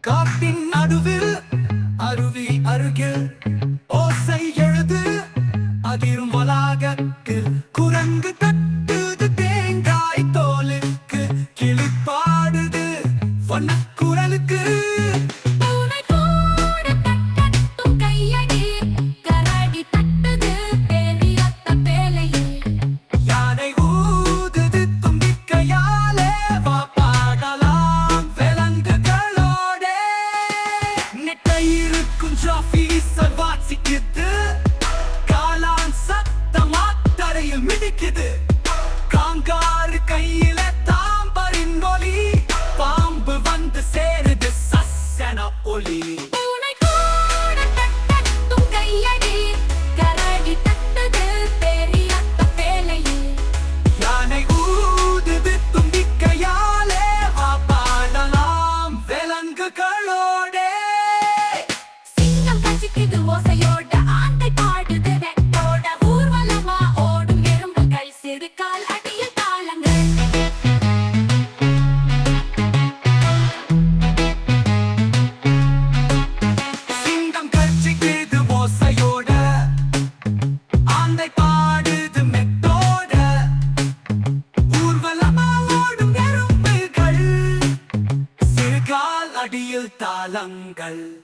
காட்டின் நடுவில் அருவி அருகில் ஓசை எழுது அதிரும் வளாகத்தில். Only. அடியில் தாளங்கள்.